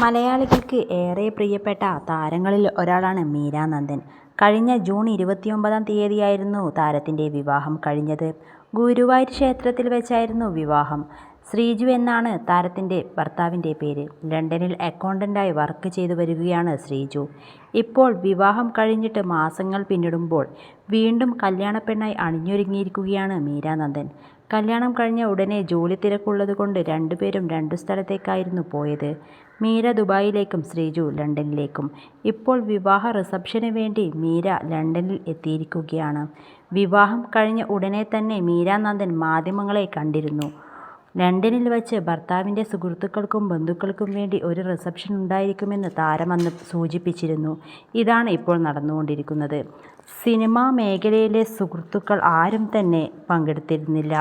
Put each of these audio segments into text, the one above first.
മലയാളികൾക്ക് ഏറെ പ്രിയപ്പെട്ട താരങ്ങളിൽ ഒരാളാണ് മീര നന്ദൻ. കഴിഞ്ഞ ജൂൺ ഇരുപത്തിയൊമ്പതാം തീയതിയായിരുന്നു താരത്തിന്റെ വിവാഹം കഴിഞ്ഞത്. ഗുരുവായൂർ ക്ഷേത്രത്തിൽ വെച്ചായിരുന്നു വിവാഹം. ശ്രീജു എന്നാണ് താരത്തിന്റെ ഭർത്താവിന്റെ പേര്. ലണ്ടനിൽ അക്കൗണ്ടന്റായി വർക്ക് ചെയ്തു വരികയാണ് ശ്രീജു. ഇപ്പോൾ വിവാഹം കഴിഞ്ഞിട്ട് മാസങ്ങൾ പിന്നിടുമ്പോൾ വീണ്ടും കല്യാണപ്പെണ്ണായി അണിഞ്ഞൊരുങ്ങിയിരിക്കുകയാണ് മീരാനന്ദൻ കല്യാണം കഴിഞ്ഞ ഉടനെ ജോലി തിരക്കുള്ളതുകൊണ്ട് രണ്ടുപേരും രണ്ടു സ്ഥലത്തേക്കായിരുന്നു പോയത്. മീര ദുബായിലേക്കും ശ്രീജു ലണ്ടനിലേക്കും. ഇപ്പോൾ വിവാഹ റിസപ്ഷന് വേണ്ടി മീര ലണ്ടനിൽ എത്തിയിരിക്കുകയാണ്. വിവാഹം കഴിഞ്ഞ ഉടനെ തന്നെ മീരാനന്ദൻ മാധ്യമങ്ങളെ കണ്ടിരുന്നു. ലണ്ടനിൽ വച്ച് ഭർത്താവിന്റെ സുഹൃത്തുക്കൾക്കും ബന്ധുക്കൾക്കും വേണ്ടി ഒരു റിസപ്ഷൻ ഉണ്ടായിരിക്കുമെന്ന് താരം അന്ന് സൂചിപ്പിച്ചിരുന്നു. ഇതാണ് ഇപ്പോൾ നടന്നുകൊണ്ടിരിക്കുന്നത്. സിനിമാ മേഖലയിലെ സുഹൃത്തുക്കൾ ആരും തന്നെ പങ്കെടുത്തിരുന്നില്ല.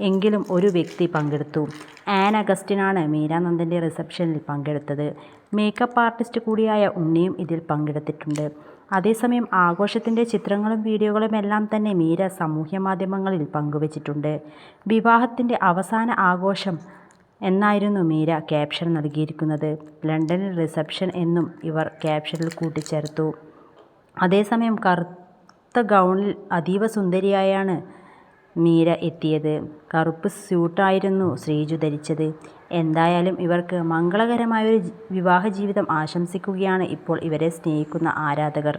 എങ്കിലും ഒരു വ്യക്തി പങ്കെടുത്തു. ആൻ അഗസ്റ്റിനാണ് മീരാനന്ദന്റെ റിസപ്ഷനിൽ പങ്കെടുത്തത്. മേക്കപ്പ് ആർട്ടിസ്റ്റ് കൂടിയായ ഉണ്ണിയും ഇതിൽ പങ്കെടുത്തിട്ടുണ്ട്. അതേസമയം ആഘോഷത്തിന്റെ ചിത്രങ്ങളും വീഡിയോകളും എല്ലാം തന്നെ മീര സാമൂഹ്യമാധ്യമങ്ങളിൽ പങ്കുവച്ചിട്ടുണ്ട്. വിവാഹത്തിന്റെ അവസാന ആഘോഷം എന്നായിരുന്നു മീര ക്യാപ്ഷൻ നൽകിയിരിക്കുന്നത്. ലണ്ടനിൽ റിസപ്ഷൻ എന്നും ഇവർ ക്യാപ്ഷനിൽ കൂട്ടിച്ചേർത്തു. അതേസമയം കറുത്ത ഗൗണിൽ അതീവ സുന്ദരിയായാണ് മീര എത്തിയത്. കറുപ്പ് സ്യൂട്ടായിരുന്നു ശ്രീജു ധരിച്ചത്. എന്തായാലും ഇവർക്ക് മംഗളകരമായൊരു വിവാഹ ജീവിതം ആശംസിക്കുകയാണ് ഇപ്പോൾ ഇവരെ സ്നേഹിക്കുന്ന ആരാധകർ.